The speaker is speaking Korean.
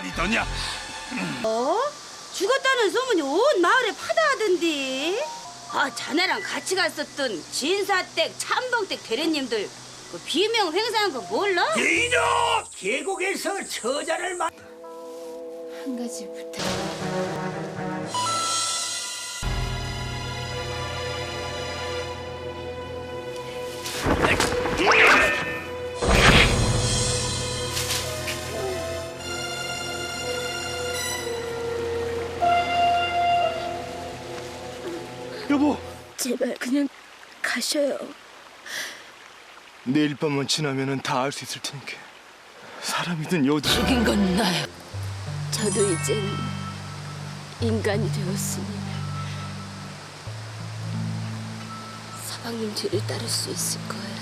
믿더냐? 어? 죽었다는 소문이 온 마을에 파다하던데. 아, 자네랑 같이 갔었던 진사댁, 참동댁 대리님들 그 비명 횡상한 거 몰라? 이놈! 계곡에서 처자를 만 한 가지 부탁. 여보, 제발 그냥 가셔요. 내일 밤만 지나면은 다 알 수 있을 테니까. 사람이든 여든 죽인 건 나야. 저도 이젠 인간이 되었으니 사방님 뒤를 따를 수 있을 거예요.